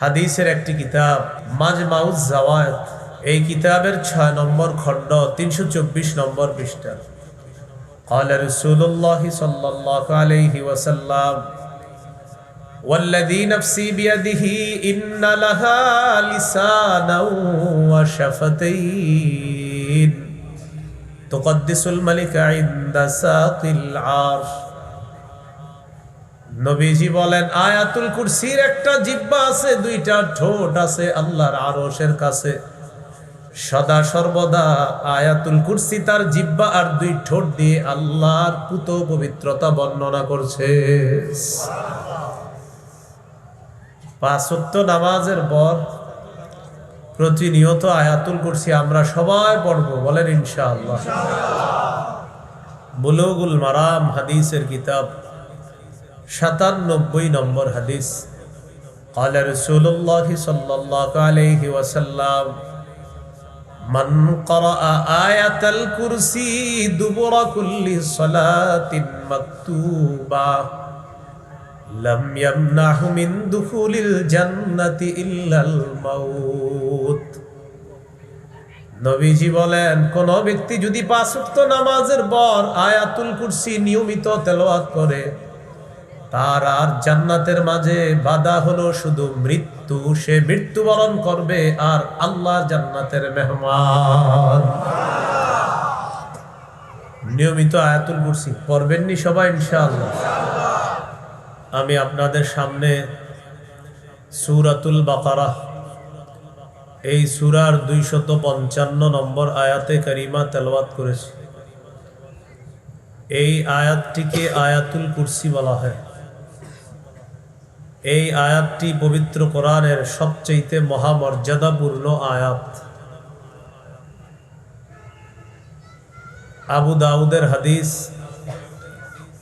হাদিসের একটি কিতাব মাজমাউজ জাওয়াত এই কিতাবের ছয় নম্বর খণ্ড তিনশো চব্বিশ নম্বর পৃষ্ঠা قال رسول الله صلى الله عليه وسلم والذي نفسي بيده إن لها لسانا وشفتين تقدس الملك عند ساق العرش নবীজি বলেন, আয়াতুল কুরসির একটা জিব্বা আছে, দুইটা ঠোঁট আছে আল্লাহর আরশের কাছে। সদা সর্বদা আয়াতুল কুরসি তার জিব্বা আর দুই ঠোঁট দিয়ে আল্লাহর পুত পবিত্রতা বর্ণনা করছে। পাঁচত্ব নামাজের পর প্রতিনিয়ত আয়াতুল কুরসি আমরা সবাই পড়ব, বলেন ইনশাআল্লাহ। বুলুগুল মারাম হাদিসের কিতাব। সাতানব্বই নম্বর হাদিস قال رسول الله صلى الله عليه وسلم من قرأ آية الكرسي دبر كل صلاة مكتوبة لم يمنعه من دخول الجنة إلا الموت নবীজি বলেন কোন ব্যক্তি যদি পাঁচ ওয়াক্ত নামাজের পর আয়াতুল কুরসি নিয়মিত তেলাওয়াত করে তার আর জান্নাতের মাঝে বাধা হলো শুধু মৃত্যু। সে মৃত্যুবরণ করবে আর আল্লাহ জান্নাতের মেহমান। নিয়মিত আয়াতুল কুরসি পড়বেননি সবাই, ইনশাআল্লাহ। আমি আপনাদের সামনে সুরাতুল বাকারা, এই সুরার দুইশত পঞ্চান্ন নম্বর আয়াতে কারিমা তেলওয়াত করেছি। এই আয়াতটিকে আয়াতুল কুরসি বলা হয়। এই আয়াতটি পবিত্র কোরআনের সবচেয়েতে মহামর্যাদাপূর্ণ আয়াত। আবু দাউদের হাদিস,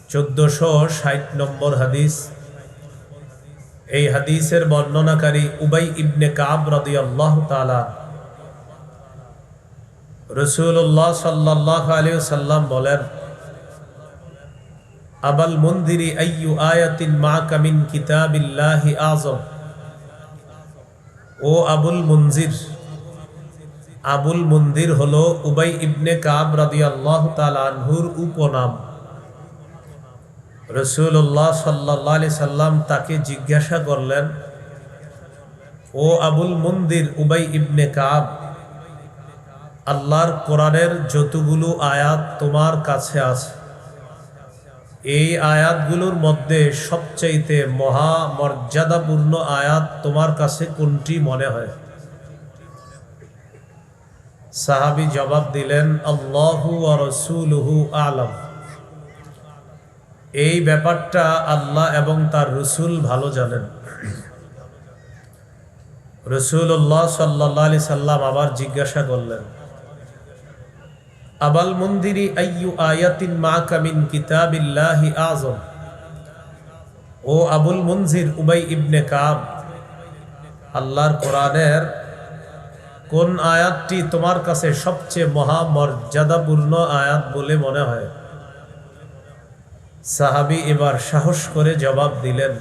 চোদ্দশো ষাট নম্বর হাদিস। এই হাদিসের বর্ণনাকারী উবাই ইবনে কাব রদি আল্লাহ তালা রসুল্লাহ সাল্লাহ আলী সাল্লাম বলেন আবাল মন্দিরি আইয়ু আয়াতিন মা কামিন কিতাবিল্লাহি আজম ও আবুল মঞ্জির আবুল মন্দির হল উবাই ইবনে কাব রাদি আল্লাহ তালানহুর উপনাম। রসুল্লাহ সাল্লাহ আলি সাল্লাম তাকে জিজ্ঞাসা করলেন, ও আবুল মন্দির উবাই ইবনে কাব, আল্লাহর কোরআনের যতগুলো আয়াত তোমার কাছে আছে এই আয়াতগুলোর মধ্যে সবচাইতে মহা মর্যাদাপূর্ণ আয়াত তোমার কাছে কোনটি মনে হয়? সাহাবি জবাব দিলেন, আল্লাহু রসুলহু আলম। এই ব্যাপারটা আল্লাহ এবং তার রসুল ভালো জানেন। রসুল্লাহ সাল্লাহ আলি সাল্লাম আবার জিজ্ঞাসা করলেন আবাল মন্দিরি আইয়ু আয়াতিন মা কামিন কিতাবিল্লাহি আজম ও আবুল মঞ্জির উবাই ইবনে কাব, আল্লাহর কোরআনের কোন আয়াতটি তোমার কাছে সবচেয়ে মহামর্যাদাপূর্ণ আয়াত বলে মনে হয়? সাহাবি এবার সাহস করে জবাব দিলেন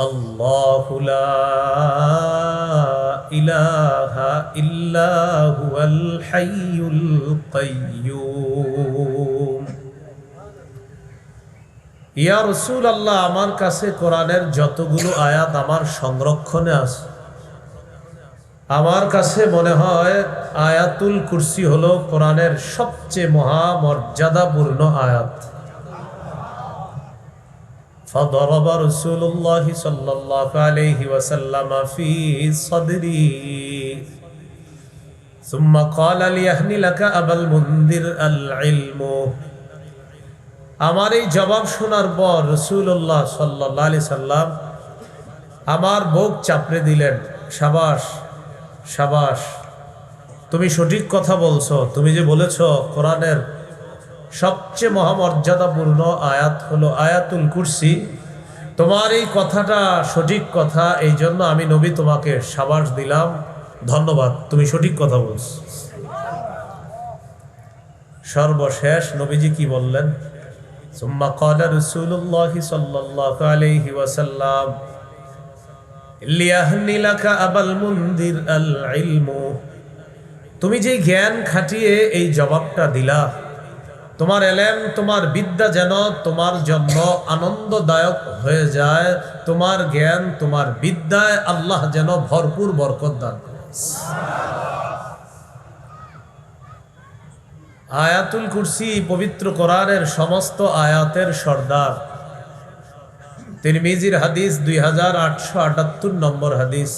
আল্লাহ আমার কাছে কোরআনের যতগুলো আয়াত আমার সংরক্ষণে আছে। আমার কাছে মনে হয় আয়াতুল কুরসি হলো কোরআনের সবচেয়ে মহামর্যাদাপূর্ণ আয়াত। فضرب رسول الله صلى الله عليه وسلم في صدري ثم قال ليهني لك أبا المنذر العلم আমার এই জবাব শোনার পর রসুল্লাহ সাল্লাহ আলি সাল্লাম আমার বুক চাপড়ে দিলেন সাবাস সাবাস তুমি সঠিক কথা বলছো তুমি যে বলেছ কোরআনের সবচেয়ে মহামর্যাদাপূর্ণ আয়াত হলো আয়াতুল কুরসি তোমার এই কথাটা সঠিক কথা এই জন্য আমি নবী তোমাকে সাবাস দিলাম ধন্যবাদ তুমি সঠিক কথা বলছ সর্বশেষ নবীজি কি বললেন ثم قال رسول الله صلى الله عليه وسلم লিয়াহনিলাকা আবাল মুন্দির আল ইলমু তুমি যে জ্ঞান খাটিয়ে এই জবাবটা দিলা তোমার এলেম, তোমার বিদ্যা যেন তোমার জন্য আনন্দদায়ক হয়ে যায়। তোমার জ্ঞান, তোমার বিদ্যায় আল্লাহ যেন ভরপুর বরকত দান। আয়াতুল কুরসি পবিত্র কোরআনের সমস্ত আয়াতের সর্দার। তিরমিজির হাদিস দুই হাজার আটশো আটাত্তর নম্বর হাদিস।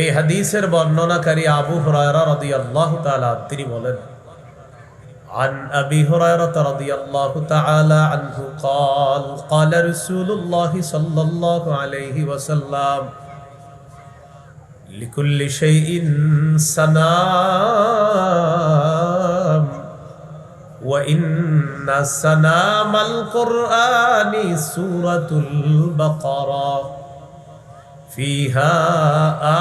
এই হাদিসের বর্ণনাকারী আবু হরায়রা আল্লাহ তালা তিনি বলেন عن أبي هريرة رضي الله تعالى عنه قال قال رسول الله صلى الله عليه وسلم لكل شيء سنام وإن سنام القرآن سورة البقرة فيها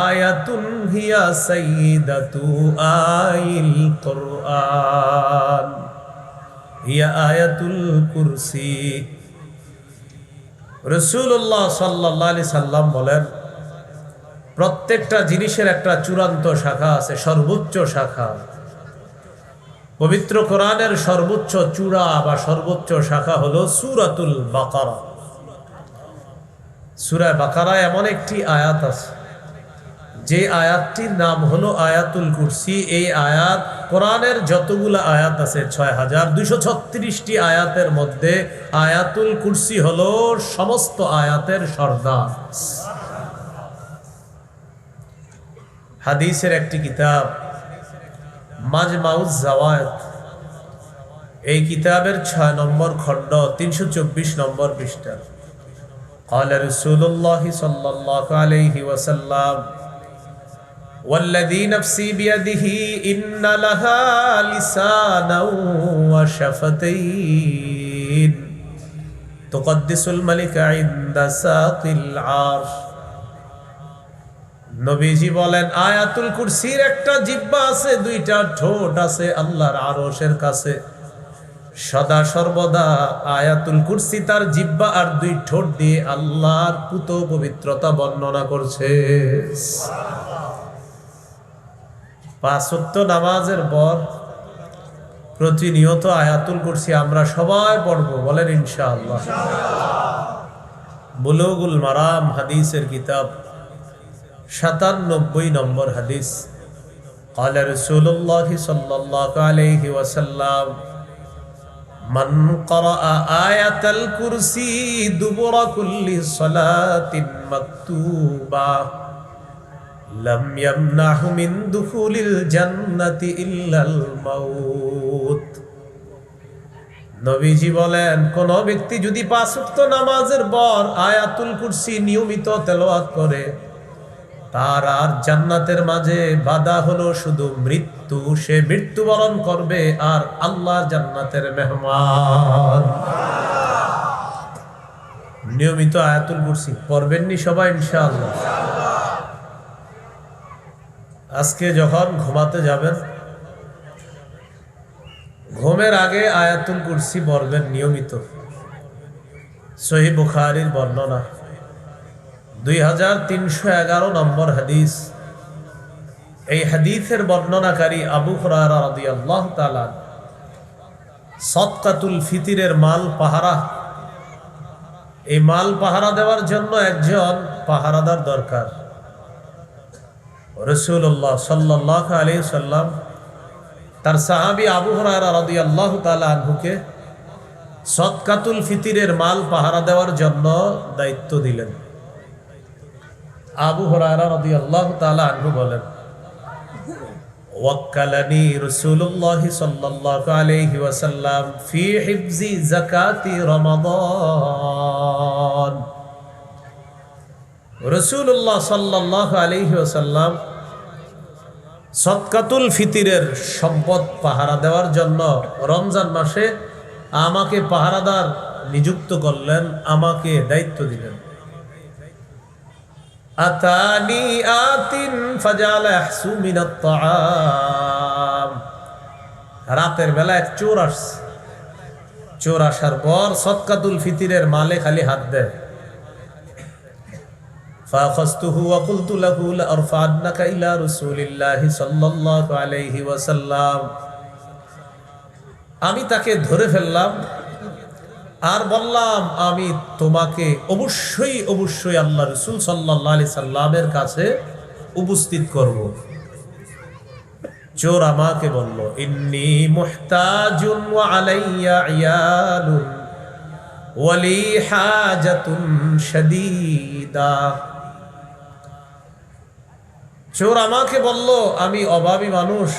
آية هي سيدة آي القرآن هي آية الكرسي রসুল্লাহ সাল্লাহ আলি সাল্লাম বলেন প্রত্যেকটা জিনিসের একটা চূড়ান্ত শাখা আছে সর্বোচ্চ শাখা পবিত্র কোরআনের সর্বোচ্চ চূড়া বা সর্বোচ্চ শাখা হলো সুরাতুল বাকারা সুরায় বাকারা এমন একটি আয়াত আছে। যে আয়াতটির নাম হলো আয়াতুল কুরসি। এই আয়াত, কোরআনের যতগুলো আয়াত আছে, ছয় হাজার দুশো ছত্রিশটি আয়াতের মধ্যে আয়াতুল কুরসি হলো সমস্ত আয়াতের সর্দার। হাদিসের একটি কিতাব, মাজমাউজ জাওয়াত এই কিতাবের ছয় নম্বর খণ্ড, তিনশো চব্বিশ নম্বর পৃষ্ঠা। قال رسول الله صلى الله عليه وسلم والذي نفسي بيده إن لها لسانا وشفتين تقدس الملك عند ساق العرش নবীজি বলেন আয়াতুল কুরসির একটা জিব্বা আছে দুইটা ঠোঁট আছে আল্লাহর আরশের কাছে সদা সর্বদা আয়াতুল কুরসি তার জিব্বা আর দুই ঠোঁট দিয়ে আল্লাহর পুত পবিত্রতা বর্ণনা করছে পাঁচত্ব নামাজের পর প্রতিনিয়ত আয়াতুল কুরসি আমরা সবাই পড়ব বলেন ইনশাআল্লাহ বুলুগুল মারাম হাদিসের কিতাব সাতানব্বই নম্বর হাদিস قال رسول الله صلى الله عليه وسلم মান করা আয়াতাল কুরসি দুবরা কুল্লি সলাতিন মাকতুবা। লাম ইয়ামনাহু মিন দুখুলিল জান্নাতি ইল্লাল মাউত। নবীজি বলেন, কোন ব্যক্তি যদি পাঁচ নামাজের পর আয়াতুল কুরসি নিয়মিত তেলোয়াত করে তার আর জান্নাতের মাঝে বাধা হলো শুধু মৃত্যু। সে মৃত্যুবরণ করবে আর আল্লাহ জান্নাতের মেহমান। নিয়মিত আয়াতুল কুরসি পড়বেননি সবাই, ইনশাআল্লাহ। আজকে যখন ঘুমাতে যাবেন, ঘুমের আগে আয়াতুল কুরসি পড়বেন নিয়মিত। সহি বুখারির বর্ণনা। দুই হাজার তিনশো এগারো নম্বর হাদিস। এই হাদিসের বর্ণনাকারী আবু হরারা আল্লাহ তালা সৎকাতুল ফিতিরের মাল পাহারা। এই মাল পাহারা দেওয়ার জন্য একজন পাহারাদার দরকার। রসুল্লাহ সাল্লাহ আলী সাল্লাম তার সাহাবি আবু হরারা রদি আল্লাহ আনহুকে সৎকাতুল ফিতিরের মাল পাহারা দেওয়ার জন্য দায়িত্ব দিলেন। আবু হরারা রদি আল্লাহ তালা আনহু বলেন, ওয়াক্কালানি রসুল্লাহ সাল্লাল্লাহু আলাইহি ওয়াসাল্লাম ফি হিফজি যাকাতি রমাদান। রসুল্লাহ সাল্লাল্লাহু আলাইহি ওয়াসাল্লাম সৎকাতুল ফিতিরের সম্পদ পাহারা দেওয়ার জন্য রমজান মাসে আমাকে পাহারাদার নিযুক্ত করলেন, আমাকে দায়িত্ব দিলেন। আতানি আতিন ফাজাল ইয়াহসু মিনাত তাআম রাতের বেলা এক চোর আসছে চোর আসার পর সৎকাতুল ফিতিরের মালে খালি হাত দেয় فأخذته وقلت له لأرفعنك إلى رسول الله صلى الله عليه وسلم আমি তাকে ধরে ফেললাম আর বললাম, আমি তোমাকে অবশ্যই অবশ্যই আল্লাহ রসুল সাল্লাহ সাল্লামের কাছে উপস্থিত করব। চোর আমাকে বলল, ইন্নি মুহতাজুন আলাইয়া ইয়ালুন চোর আমাকে বলল, আমি অভাবী মানুষ,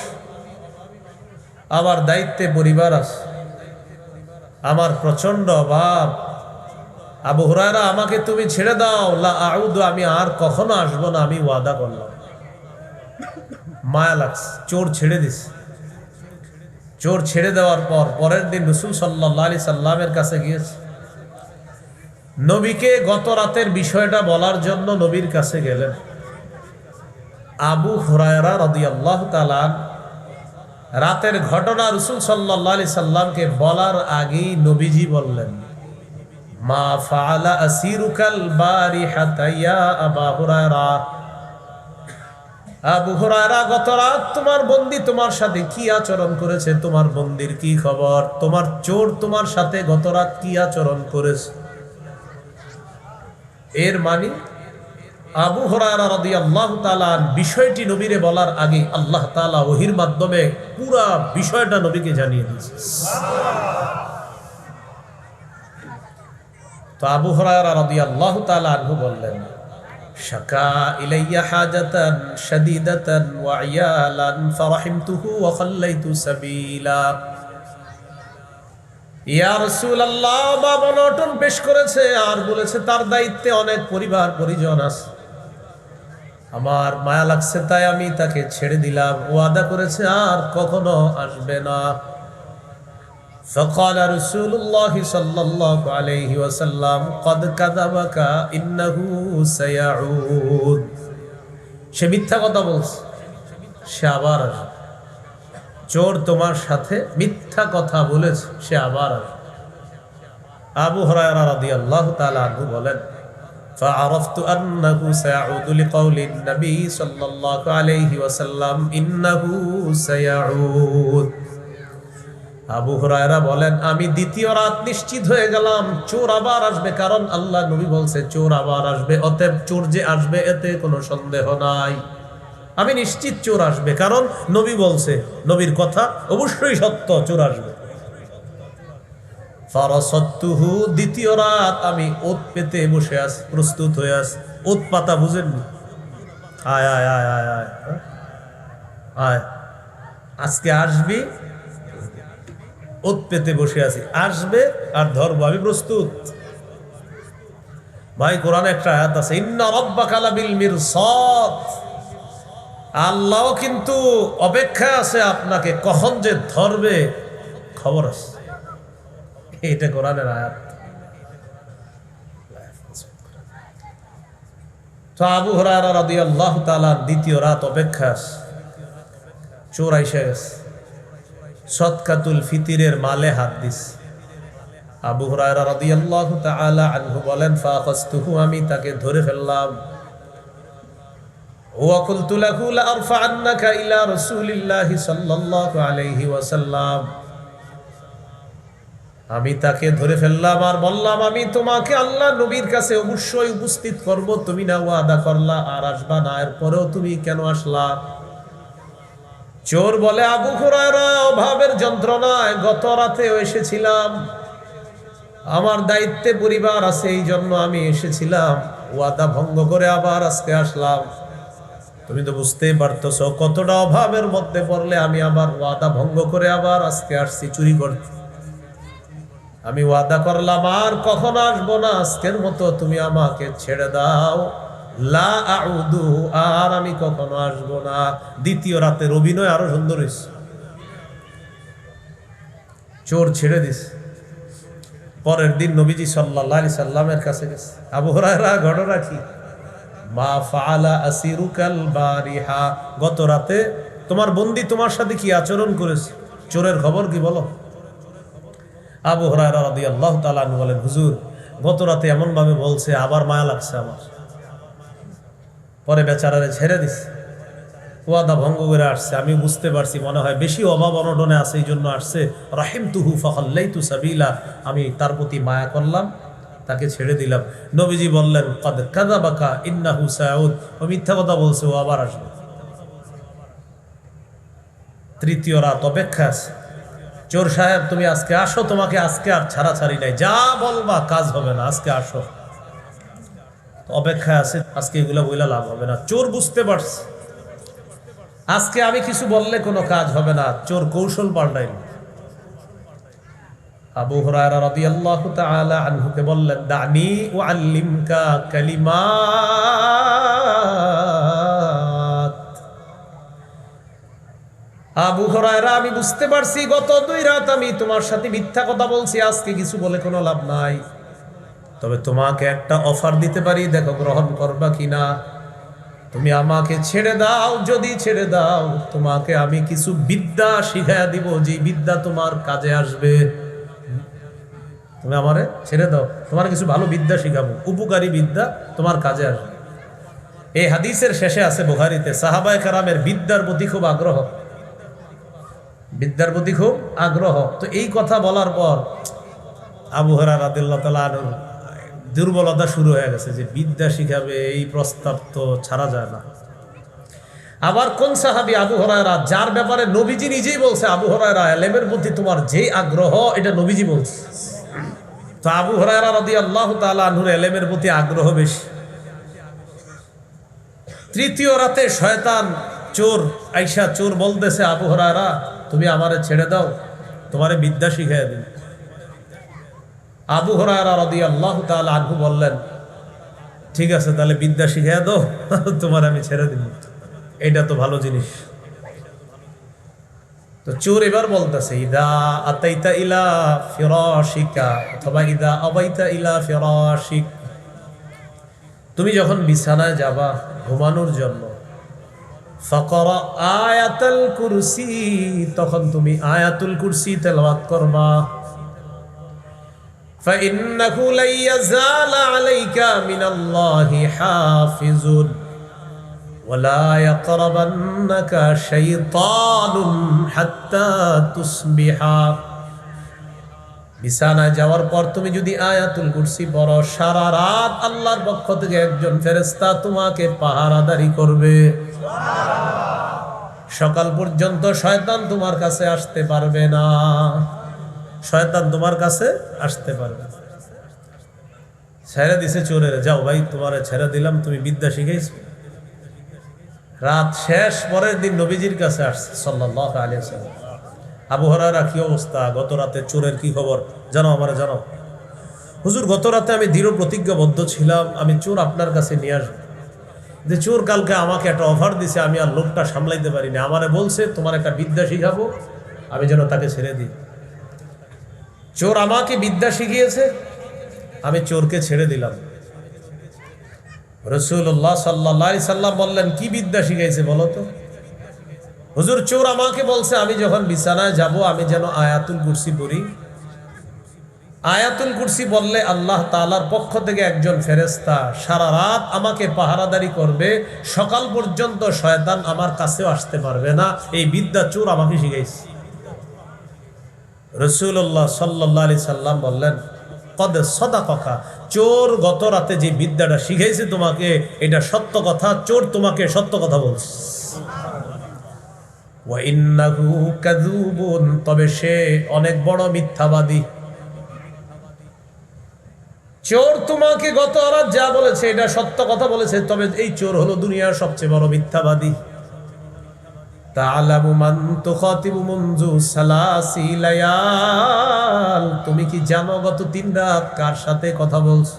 আমার দায়িত্বে পরিবার আছে। আমার প্রচণ্ড অভাব। আবু হুরায়রা, আমাকে তুমি ছেড়ে দাও। লা আউদু, আমি আর কখনো আসব না। আমি ওয়াদা করলাম। মায়া লাগছে চোর ছেড়ে দিস। চোর ছেড়ে দেওয়ার পর পরের দিন রসুল সাল্লাহ আলি সাল্লামের কাছে গিয়েছে। নবীকে গত রাতের বিষয়টা বলার জন্য নবীর কাছে গেলেন। আবু হুরায়রা রদি আল্লাহ তালান রাতের ঘটনা রসুল সাল্লাহ আলি সাল্লামকে বলার আগেই নবীজি বললেন, মা ফালা গত রাত তোমার বন্দি তোমার সাথে কি আচরণ করেছে? তোমার বন্দির কি খবর? তোমার চোর তোমার সাথে গত রাত কি আচরণ করেছে? এর মানে? আবু হরারা রাদি আল্লাহ তালার বিষয়টি নবীরে বলার আগে আল্লাহ তালা ওহির মাধ্যমে পুরা বিষয়টা নবীকে জানিয়ে দিয়েছে। তো আবু হরারা রাদি আল্লাহ তালা বললেন পেশ করেছে আর বলেছে, তার দায়িত্বে অনেক পরিবার পরিজন আছে। আমার মায়া লাগছে তাই আমি তাকে ছেড়ে দিলাম ওয়াদা করেছে আর কখনো আসবে না فقال رسول الله صلى الله عليه وسلم قد كذبك إنه سيعود সে মিথ্যা কথা বলছে সে আবার আসবে চোর তোমার সাথে মিথ্যা কথা বলেছে সে আবার আসবে আবু হরায়রা রাদিয়াল্লাহু তাআলা আনহু বলেন فعرفت أنه سيعود لقول النبي صلى الله عليه وسلم إنه سيعود আবু হুরায়রা বলেন আমি দ্বিতীয় রাত নিশ্চিত হয়ে গেলাম চোর আবার আসবে কারণ আল্লাহ নবী বলছে চোর আবার আসবে অতএব চোর যে আসবে এতে কোনো সন্দেহ নাই আমি নিশ্চিত চোর আসবে কারণ নবী বলছে নবীর কথা অবশ্যই সত্য চোর আসবে ফারাসাত্তুহু দ্বিতীয় রাত আমি ওত পেতে বসে আছি, প্রস্তুত হয়ে আছি। ওত পাতা বুঝেননি আয় আয় আয় আয় আয় হ্যাঁ? আয়। আজকে আসবি, ওত পেতে বসে আছি। আসবে আর ধরবো, আমি প্রস্তুত। ভাই, কোরআন একটা আয়াত আছে, ইন্না রব্বাকা লাবিল মিরসাদ। আল্লাহ কিন্তু অপেক্ষা আছে আপনাকে কখন যে ধরবে, খবর আছে। এটা কোরআনের আয়াত তো আবু হরারা রাদিয়াল্লাহু তাআলা দ্বিতীয় রাত অপেক্ষা চোর আইসা গেছে সৎকাতুল ফিতিরের মালে হাত দিস। আবু হুরায়রা রাদিয়াল্লাহু তাআলা আনহু বলেন ফাখাসতুহু আমি তাকে ধরে ফেললাম। ওয়া কুলতু লাহু লা আরফা'annaka ইলা রাসূলিল্লাহি সাল্লাল্লাহু আলাইহি ওয়াসাল্লাম। আমি তাকে ধরে ফেললাম আর বললাম, আমি তোমাকে আল্লাহ নবীর কাছে অবশ্যই উপস্থিত করব। তুমি না ওয়াদা করলা আর আসবা না। এরপরেও তুমি কেন আসলা? চোর বলে, আবু হুরায়রা, অভাবের যন্ত্রণায় গত রাতেও এসেছিলাম। আমার দায়িত্বে পরিবার আছে এই জন্য আমি এসেছিলাম। ওয়াদা ভঙ্গ করে আবার আজকে আসলাম। তুমি তো বুঝতেই পারতেছ, কতটা অভাবের মধ্যে পড়লে আমি আবার ওয়াদা ভঙ্গ করে আবার আজকে আসছি চুরি করতে। আমি ওয়াদা করলাম, আর কখন আসব না। আজকের মতো তুমি আমাকে ছেড়ে দাও। লা আউদু, আর আমি কখনো আসব না। দ্বিতীয় রাতের অভিনয় আরও সুন্দর হয়েছে। চোর ছেড়ে দিস পরের দিন নবীজি সাল্লাহ সাল্লামের কাছে গেছে। আবু ঘটনা কি? মা ফালা আসিরুকাল বারিহা। গত রাতে তোমার বন্দি তোমার সাথে কি আচরণ করেছে? চোরের খবর কি বলো? আবু হরাইরা রাদিয়াল্লাহু তাআলা আনহু বলেন, হুজুর, গত রাতে এমন ভাবে বলছে, আবার মায়া লাগছে আমার। পরে বেচারারে ছেড়ে দিছে। ওয়াদা ভঙ্গ করে আসছে। আমি বুঝতে পারছি, মনে হয় বেশি অভাব অনটনে আছে, এই জন্য আসছে। রাহিম তুহু ফখল্লাই তু সাবিলা। আমি তার প্রতি মায়া করলাম, তাকে ছেড়ে দিলাম। নবীজি বললেন, কদ কাদা বাকা ইন্নাহু সাউদ। ও মিথ্যা কথা বলছে, ও আবার আসবে। তৃতীয় রাত অপেক্ষা আছে। চোর সাহেব, তুমি আজকে আসো, তোমাকে আজকে আর ছাড়াছাড়ি নাই। যা বলবা, কাজ হবে না, আজকে আসো। অপেক্ষায় আছে, আজকে এগুলো বইলা লাভ হবে না। চোর বুঝতে পারছে। আজকে আমি কিছু বললে কোনো কাজ হবে না। চোর কৌশল পাল্টাইল। আবু হুরায়রা বললেন, দানি উআল্লিমকা কালিমাত আবু হুরায়রা, আমি বুঝতে পারছি, গত দুই রাত আমি তোমার সাথে মিথ্যা কথা বলছি, আজকে কিছু বলে কোনো লাভ নাই। তবে তোমাকে একটা অফার দিতে পারি, দেখো গ্রহণ করবা কিনা। তুমি আমাকে ছেড়ে দাও, যদি ছেড়ে দাও, তোমাকে আমি কিছু বিদ্যা শিখাইয়া দিব যে বিদ্যা তোমার কাজে আসবে। তুমি আমারে ছেড়ে দাও, তোমার কিছু ভালো বিদ্যা শিখাবো, উপকারী বিদ্যা তোমার কাজে আসবে। এই হাদিসের শেষে আছে বুহারিতে সাহাবায় কারামের বিদ্যার প্রতি খুব আগ্রহ। বিদ্যার প্রতি খুব আগ্রহ। তো এই কথা বলার পর আবু হরা রাদিল্লাহ তালা দুর্বলতা শুরু হয়ে গেছে যে বিদ্যা শিখাবে, এই প্রস্তাব তো ছাড়া যায় না। আবার কোন সাহাবি আবু হরায়রা, যার ব্যাপারে নবীজি নিজেই বলছে, আবু হরায়রা, এলেমের প্রতি তোমার যে আগ্রহ, এটা নবীজি বলছে। তো আবু হরায়রা রদি আল্লাহ তালুর এলেমের প্রতি আগ্রহ বেশি। তৃতীয় রাতে শয়তান চোর আইসা চোর বলতেছে আবু হরায়রা তুমি আমারে ছেড়ে দাও, তোমারে বিদ্যা শিখাই দিন আবু তাল আনহু বললেন, ঠিক আছে, তাহলে বিদ্যা শিখাই দাও, তোমার আমি ছেড়ে দিব। এটা তো ভালো জিনিস। তো চোর এবার বলতেছে, ইদা আতাইতা ইলা ফিরাশিকা অথবা ইদা আবাইতা ইলা ফিরাশিক। তুমি যখন বিছানায় যাবা ঘুমানোর জন্য ফকর আয়াতুল কুরসি তখন তুমি আয়াতুল কুরসি তেলাওয়াত করবা فإنه لن يزال عليك من الله حافظ ولا يقربنك شيطان حتى تصبح বিছানায় যাওয়ার পর তুমি যদি আয়াতুল কুরসি পড়ো সারা রাত আল্লাহর পক্ষ থেকে একজন ফেরেস্তা তোমাকে পাহারাদারি করবে সকাল পর্যন্ত শয়তান তোমার কাছে আসতে পারবে না। শয়তান তোমার কাছে আসতে পারবে। ছেড়ে দিছে চোরের, যাও ভাই, তোমার ছেড়ে দিলাম, তুমি বিদ্যা শিখেছো রাত শেষ পরের দিন নবীজির কাছে আসছে সাল্লাহ আলিয়া আবু হরারা কি অবস্থা? গত রাতে চোরের কি খবর? জানো আমার, জানো। হুজুর, গত রাতে আমি দৃঢ় প্রতিজ্ঞাবদ্ধ ছিলাম, আমি চোর আপনার কাছে নিয়ে আসব। যে চোর কালকে আমাকে একটা অফার দিছে, আমি আর লোকটা সামলাইতে পারি পারিনি। আমারে বলছে, তোমার একটা বিদ্যা শিখাবো, আমি যেন তাকে ছেড়ে দিই। চোর আমাকে বিদ্যা শিখিয়েছে, আমি চোরকে ছেড়ে দিলাম। রসুল্লাহ সাল্লাহ সাল্লাম বললেন, কি বিদ্যা শিখাইছে বলো তো? হুজুর, চোর আমাকে বলছে, আমি যখন বিছানায় যাব, আমি যেন আয়াতুল কুরসি পড়ি আয়াতুল কুরসি বললে আল্লাহ তালার পক্ষ থেকে একজন ফেরেস্তা সারা রাত আমাকে পাহারাদারি করবে, সকাল পর্যন্ত শয়তান আমার কাছেও আসতে পারবে না। এই বিদ্যা চোর আমাকে শিখাইছে। রসুল্লাহ সাল্লাহ আলি সাল্লাম বললেন, কদ সদা কথা চোর গত রাতে যে বিদ্যাটা শিখাইছে তোমাকে, এটা সত্য কথা, চোর তোমাকে সত্য কথা বলছে। তবে সে অনেক বড় মিথ্যাবাদী। চোর তোমাকে গত রাত যা বলেছে, এটা সত্য কথা বলেছে, তবে এই চোর হলো দুনিয়ার সবচেয়ে বড় মিথ্যাবাদী। তুমি কি জানো গত তিন রাত কার সাথে কথা বলছো?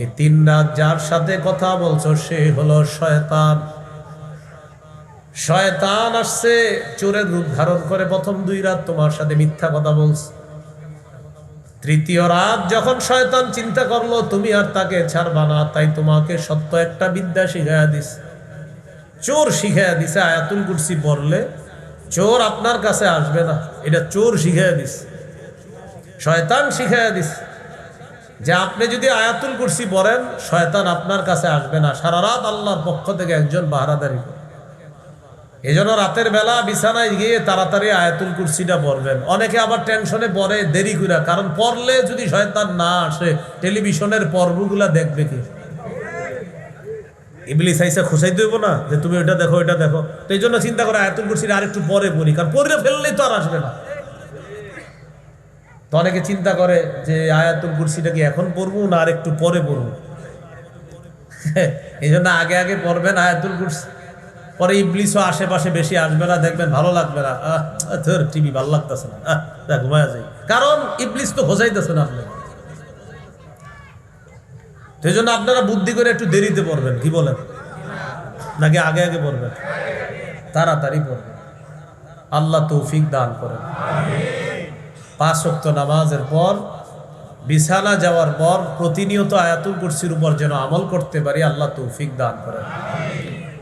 এই তিন রাত যার সাথে কথা বলছো, সে হলো শয়তান। শয়তান আসছে, চোরের রূপ ধারণ করে প্রথম দুই রাত তোমার সাথে মিথ্যা কথা বলছে। তৃতীয় রাত যখন শয়তান চিন্তা করল, তুমি আর তাকে ছাড়বা না, তাই তোমাকে সত্য একটা বিদ্যা শিখাইয়া দিস চোর শিখাইয়া দিছে, আয়াতুল কুরসি পড়লে চোর আপনার কাছে আসবে না, এটা চোর শিখাইয়া দিস শয়তান শিখাইয়া দিস যে, আপনি যদি আয়াতুল কুরসি পড়েন, শয়তান আপনার কাছে আসবে না। সারা রাত আল্লাহর পক্ষ থেকে একজন বাহারাদারি করে। এই জন্য রাতের বেলা বিছানায় গিয়ে তাড়াতাড়ি আয়াতুল কুরসিটা পড়বেন। অনেকে আবার টেনশনে পড়ে দেরি করে কারণ পড়লে যদি শয়তান না আসে, টেলিভিশনের পর্বগুলা দেখবে কি? ইবলিস আইসা খুশাই দেব না যে তুমি ওইটা দেখো ওইটা দেখো। তো এই জন্য চিন্তা করে আয়াতুল কুরসির আরেকটু পরে পড়ি, কারণ পড়ে ফেললেই তো আর আসবে না। তো অনেকে চিন্তা করে যে আয়াতুল কুরসিটা কি এখন পড়ব না আর একটু পরে পড়ব? এই জন্য আগে আগে পড়বেন আয়াতুল কুরসি। পরে ইবলিসও আশেপাশে বেশি আসবে না, দেখবেন ভালো লাগবে না। তোর টিভি ভালো লাগতেছে না। আহ ঘুমায় যাই। কারণ ইবলিস তো খোঁজাইতেছে না আপনি। সেই জন্য আপনারা বুদ্ধি করে একটু দেরিতে পড়বেন, কি বলেন? নাকি আগে আগে পড়বেন? তাড়াতাড়ি পড়বেন। আল্লাহ তৌফিক দান করেন। পাঁচ ওয়াক্ত নামাজের পর, বিছানা যাওয়ার পর প্রতিনিয়ত আয়াতুল কুরসির উপর যেন আমল করতে পারি, আল্লাহ তৌফিক দান করেন।